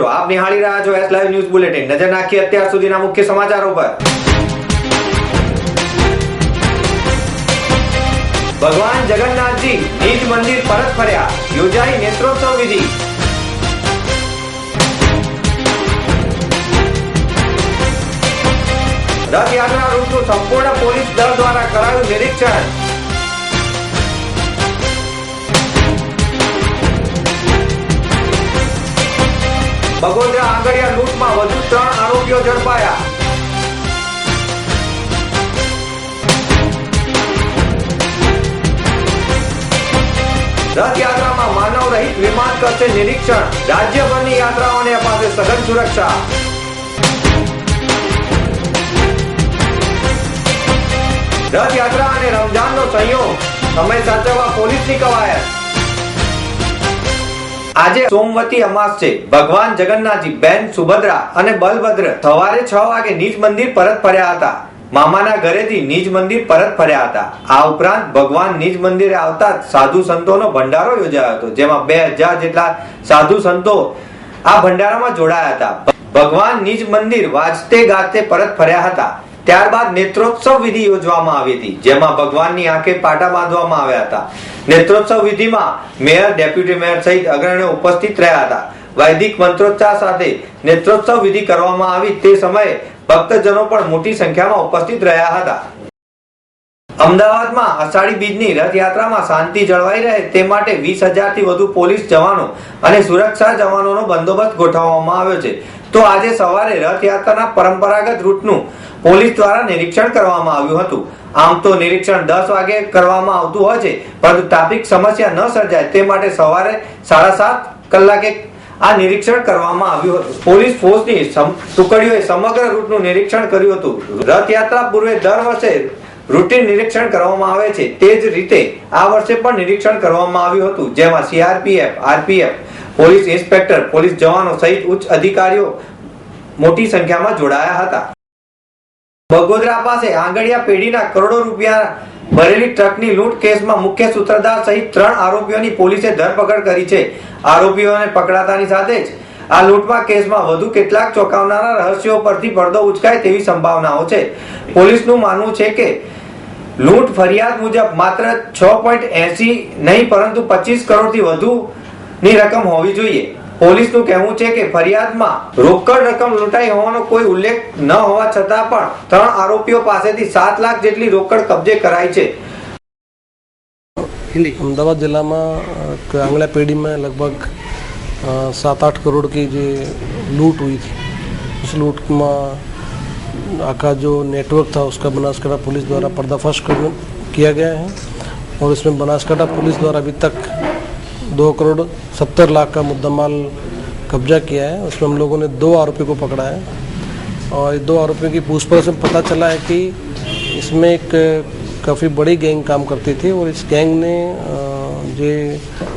નિહાળી રહ્યા છો એસ લાઈવ ન્યૂઝ બુલેટિન નજર નાખી અત્યાર સુધીના મુખ્ય સમાચારો પર. ભગવાન જગન્નાથજી નિજ મંદિર પરત ફર્યા. યોજાઈ નેત્રોત્સવ વિધિ. રથયાત્રા રૂટનું સંપૂર્ણ પોલીસ દળ દ્વારા કરાયું નિરીક્ષણ. બગોદરા આંગડિયા લૂંટમાં વધુ ત્રણ આરોપીઓ ઝડપાયા. રથયાત્રામાં માનવ રહિત વિમાન કરશે નિરીક્ષણ. રાજ્યભરની યાત્રાઓને અપાશે સઘન સુરક્ષા. રથયાત્રા અને રમજાનનો સંયોગ. સમય સાચવવા પોલીસની કવાયત. આજે સોમવતી અમાસ છે. ભગવાન જગન્નાથજી, બેન સુભદ્રા અને બલભદ્ર સવારે છ વાગે નિજ મંદિર પરત ફર્યા હતા. મામાના ઘરેથી નિજ મંદિર પરત ફર્યા હતા. આ ઉપરાંત ભગવાન નિજ મંદિરે આવતા સાધુ સંતોનો ભંડારો યોજાયો હતો, જેમાં બે હજાર જેટલા સાધુ સંતો આ ભંડારામાં જોડાયા હતા. ભગવાન નિજ મંદિર વાજતે ગાજતે પરત ફર્યા હતા. ત્યારબાદ નેત્રોત્સવ વિધિ યોજવામાં આવી હતી, જેમાં ભગવાનની આંખે પાટા બાંધવામાં આવ્યા હતા. નેત્રોત્સવ વિધિમાં મેયર, ડેપ્યુટી મેયર સહિત અગ્રણીઓ ઉપસ્થિત રહ્યા હતા. વૈદિક મંત્રોચ્ચાર સાથે નેત્રોત્સવ વિધિ કરવામાં આવી તે સમયે ભક્તજનો પણ મોટી સંખ્યામાં ઉપસ્થિત રહ્યા હતા. અમદાવાદમાં અષાઢી બીજની રથયાત્રામાં શાંતિ જળવાઈ રહે તે માટે વીસ હજારથી વધુ પોલીસ જવાનો અને સુરક્ષા જવાનોનો બંદોબસ્ત ગોઠવવામાં આવ્યો છે. તો આજે સવારે રથયાત્રાના પરંપરાગત રૂટનું પોલીસ દ્વારા નિરીક્ષણ કરવામાં આવ્યું હતું. આમ તો નિરીક્ષણ દસ વાગે કરવામાં આવતું હોય છે, પરંતુ ટ્રાફિક સમસ્યા ન સર્જાય તે માટે સવારે સાડા સાત કલાકે આ નિરીક્ષણ કરવામાં આવ્યું હતું. પોલીસ ફોર્સની ટુકડીઓએ સમગ્ર રૂટનું નિરીક્ષણ કર્યું હતું. રથયાત્રા પૂર્વે દર વર્ષે રૂટીન નિરીક્ષણ કરવામાં આવે છે. તે જ રીતે આ વર્ષે પણ નિરીક્ષણ કરવામાં આવ્યું હતું. જેમાં CRPF RPF police inspector, police જવાનો સહિત ઉચ્ચ અધિકારીઓ મોટી સંખ્યામાં જોડાયા હતા. બગોદરા પાસે આંગડિયા પેઢીના કરોડો રૂપિયા ભરેલી ટ્રકની લૂંટ કેસમાં મુખ્ય સૂત્રધાર સહિત ત્રણ આરોપીઓની પોલીસે ધરપકડ કરી છે. આરોપીઓને પકડાતાની સાથે જ આ લૂંટમાં કેસમાં વધુ કેટલાક ચોંકાવનારા રહસ્યો પરથી પડદો ઉચકાય તેવી સંભાવનાઓ છે. પોલીસનું માનવું છે કે લૂંટ ફરિયાદ મુજબ માત્ર છ પોઈન્ટ એસી નહીં, પરંતુ પચીસ કરોડથી વધુની રકમ હોવી જોઈએ પોલીસનું કહેવું છે કે ફરિયાદમાં રોકડ રકમ લૂંટાઈ હોવાનો કોઈ ઉલ્લેખ ન હોવા છતાં પણ ત્રણ આરોપીઓ પાસેથી સાત લાખ જેટલી રોકડ કબજે કરાઈ છે અમદાવાદ જિલ્લામાં અ, આંગળા पेढ़ी में लगभग अ, सात आठ करोड़ की जो लूट हुई थी उस लूट में आका जो नेटवर्क था उसका बनासकाठा पुलिस द्वारा पर्दाफाश कर किया गया है और इसमें बनासकाठा पुलिस द्वारा अभी तक दो करोड़ सत्तर लाख का मुद्दामाल कब्जा किया है। उसमें हम लोगों ने दो आरोपी को पकड़ा है और दो आरोपियों की पूछपरछ में पता चला है कि इसमें एक काफ़ी बड़ी गैंग काम करती थी और इस गैंग ने ये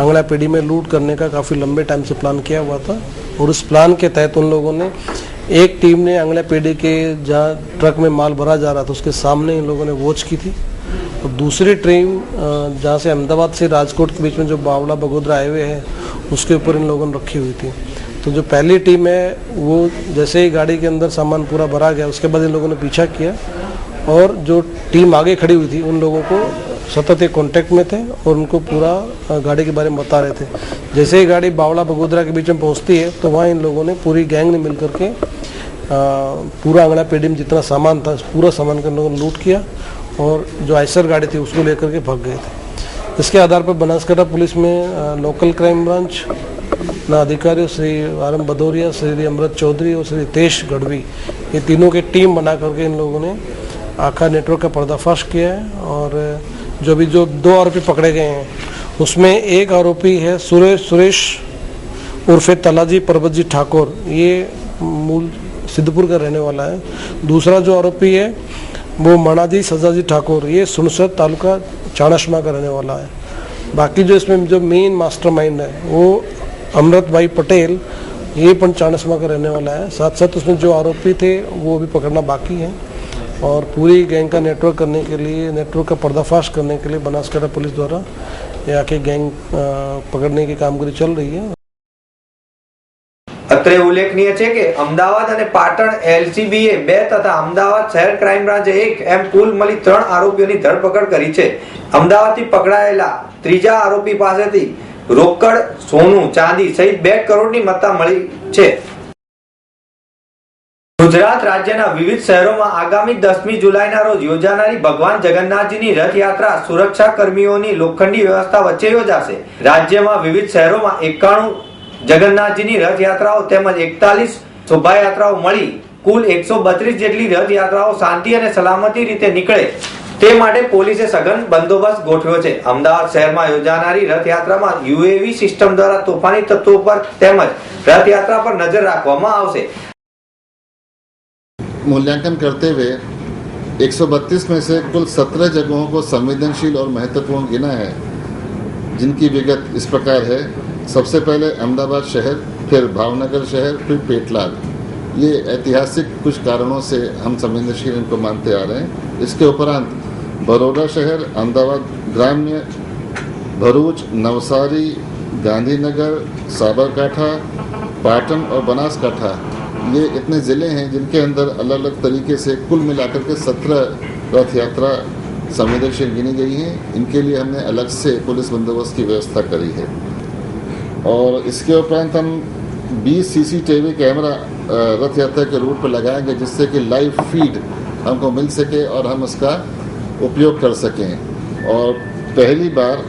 अंगड़ा पीढ़ी में लूट करने का काफ़ी लंबे टाइम से प्लान किया हुआ था और उस प्लान के तहत उन लोगों ने एक टीम ने अंगड़ा पीढ़ी के जहाँ ट्रक में माल भरा जा रहा था। उसके सामने इन लोगों ने वॉच की थी। और दूसरी ट्रेन जहाँ से अहमदाबाद से राजकोट के बीच में जो बावला, बगोदरा हाईवे है, उसके ऊपर इन लोगों ने रखी हुई थी। तो जो पहली टीम है, वो जैसे ही गाड़ी के अंदर सामान पूरा भरा गया, उसके बाद इन लोगों ने पीछा किया और जो टीम आगे खड़ी हुई थी, उन लोगों को सतत एक कांटेक्ट में थे और उनको पूरा गाड़ी के बारे में बता रहे थे। जैसे ही गाड़ी बावला, बगोदरा के बीच में पहुँचती है तो वहाँ इन लोगों ने पूरी गैंग ने मिल करके पूरा अंगड़ा पेड़ी में जितना सामान था, पूरा सामान का इन लोगों ने लूट किया। और जो आइसर गाड़ी थी उसको लेकर के भाग गए थे। इसके आधार पर बनासकाठा पुलिस में लोकल क्राइम ब्रांच ना अधिकारियों श्री आर एम भदौरिया, श्री अमृत चौधरी और श्री तेज गढ़वी, ये तीनों की टीम बना करके इन लोगों ने आखा नेटवर्क का पर्दाफाश किया है और जो भी, जो दो आरोपी पकड़े गए हैं, उसमें एक आरोपी है सुरेश सुरेश उर्फे तलाजी परबत जी ठाकुर। ये मूल सिद्धपुर का रहने वाला है। दूसरा जो आरोपी है वो मणाजी सजाजी ठाकुर, ये सुनसर तालुका चाणसमा का रहने वाला है। बाकी जो इसमें जो मेन मास्टरमाइंड है, वो अमृत भाई पटेल, ये पण चाणसमा का रहने वाला है। साथ साथ उसमें जो आरोपी थे, वो भी पकड़ना बाकी है। और पूरी गैंग का नेटवर्क करने के लिए नेटवर्क का पर्दाफाश करने के लिए बनासकाठा पुलिस द्वारा यहाँ की गैंग पकड़ने की कामगिरी चल रही है। અત્રે ઉલ્લેખનીય છે કે અમદાવાદ અને પાટણ એલસીબીએ બે તથા અમદાવાદ શહેર ક્રાઇમ બ્રાન્ચે એક એમ કુલ મળી ત્રણ આરોપીઓની ધરપકડ કરી છે. અમદાવાદથી પકડાયેલા ત્રીજા આરોપી પાસેથી રોકડ, સોનું, ચાંદી સહિત બે કરોડની મત્તા મળી છે. ગુજરાત રાજ્યના વિવિધ શહેરોમાં આગામી દસમી જુલાઈના રોજ યોજાનારી ભગવાન જગન્નાથજીની રથયાત્રા સુરક્ષા કર્મીઓની લોખંડી વ્યવસ્થા વચ્ચે યોજાશે. રાજ્યમાં વિવિધ શહેરોમાં એકાણું જગન્નાથજીની રથયાત્રાઓ તેમજ એકતાલીસ શોભાયાત્રાઓ મળી કુલ એકસો બત્રીસ જેટલી રથયાત્રાઓ શાંતિ અને સલામતી રીતે નીકળે તે માટે પોલીસે સઘન બંદોબસ્ત ગોઠવ્યો છે અમદાવાદ શહેરમાં યોજાનારી રથયાત્રામાં યુએવી સિસ્ટમ દ્વારા તોફાની તત્વો પર તેમજ રથયાત્રા પર નજર રાખવામાં આવશે मूल्यांकन करते हुए 132 में से कुल 17 जगहों को संवेदनशील और महत्वपूर्ण गिना है जिनकी विगत इस प्रकार है सबसे पहले अहमदाबाद शहर, फिर भावनगर शहर, फिर पेटलाद। ये ऐतिहासिक कुछ कारणों से हम संवेदनशील इनको मानते आ रहे हैं। इसके उपरांत बड़ौदा शहर, अहमदाबाद ग्राम्य, भरूच, नवसारी, गांधीनगर, साबरकाठा, पाटन और बनासकाठा। ये इतने ज़िले हैं जिनके अंदर अलग अलग तरीके से कुल मिलाकर के सत्रह रथ यात्रा संवेदनशील गिनी गई हैं। इनके लिए हमने अलग से पुलिस बंदोबस्त की व्यवस्था करी है। और इसके उपरांत हम 20 सीसीटीवी कैमरा रथ यात्रा के रूट पर लगाएँगे जिससे कि लाइव फ़ीड हमको मिल सके और हम उसका उपयोग कर सकें। और पहली बार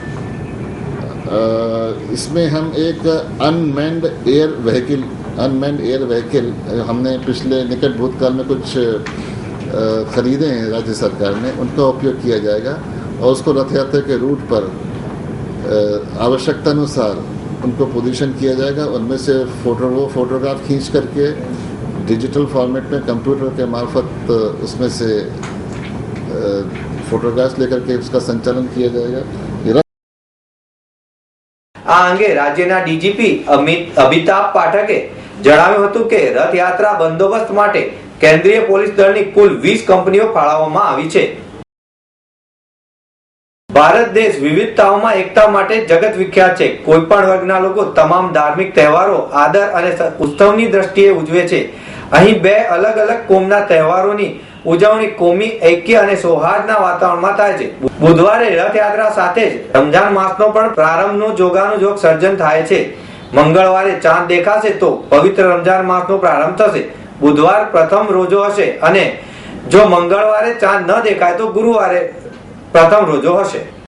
इसमें हम एक unmanned air vehicle unmanned air vehicle हमने पिछले निकट भूतकाल में कुछ खरीदे हैं राज्य सरकार ने उनका उपयोग किया जाएगा और उसको रथ यात्रा के रूट पर अ, आवश्यकतानुसार उनको पोजीशन किया जाएगा उनमें से फोटो वो फोटोग्राफ खींच करके डिजिटल फॉर्मेट में कंप्यूटर के मार्फत अ, उसमें से फोटोग्राफ्स लेकर के उसका संचालन किया जाएगा ये આ અંગે રાજ્યના ડીજીપી અમિત અમિતાભ પાઠકે જણાવ્યું હતું કે રથયાત્રા બંદોબસ્ત માટે કેન્દ્રીય પોલીસ દળની કુલ વીસ કંપનીઓ ફાળવવામાં આવી છે ભારત દેશ વિવિધતાઓમાં એકતા માટે જગત વિખ્યાત છે. કોઈ પણ વર્ગના લોકો તમામ ધાર્મિક તહેવારો, આદર અને ઉત્સવની દ્રષ્ટિએ ઉજવે છે. અહીં બે અલગ અલગ કોમના તહેવારોની ઉજવણી કોમી, ઐક્ય અને સૌહાર્દના વાતાવરણમાં થાય છે. બુધવારે રથયાત્રા સાથે જ રમજાન માસનો પણ પ્રારંભનો જોગાનું જોગ સર્જન થાય છે. મંગળવારે ચાંદ દેખાશે તો પવિત્ર રમજાન માસનો પ્રારંભ થશે. બુધવાર પ્રથમ રોજો હશે અને જો મંગળવારે ચાંદ ન દેખાય તો ગુરુવારે પ્રથમ રોજો હશે.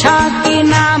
ঝাঁকি নাম